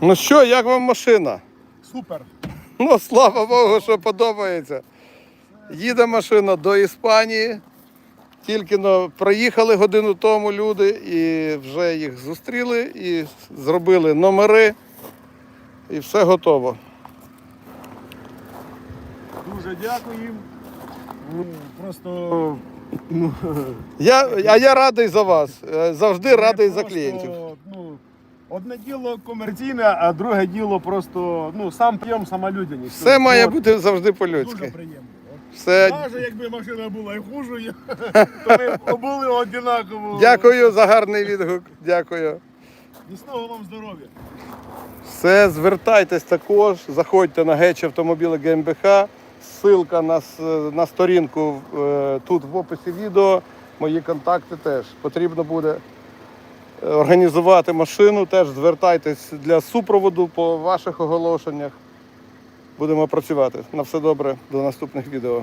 Ну що, як вам машина? Супер. Ну, слава Богу, що подобається. Їде машина до Іспанії. Тільки но проїхали годину тому люди і вже їх зустріли і зробили номери. І все готово. Дуже дякую їм. Ну, Просто ну, Я, а я радий за вас. Завжди радий за клієнтів. Одне діло комерційне, а друге діло просто ну, сам прийом, сама людяність. Все має От, бути завжди Дуже по-людськи. приємно. Все. Навіть якби машина була і хужою, то ми були однаково. Дякую за гарний відгук. Дякую. Міцного вам здоров'я. Все, звертайтесь також, заходьте на геч автомобіли ГМБХ. Ссылка на, с- на сторінку е, тут в описі відео. Мої контакти теж. Потрібно буде організувати машину. Теж звертайтесь для супроводу по ваших оголошеннях. Будемо працювати. На все добре, до наступних відео.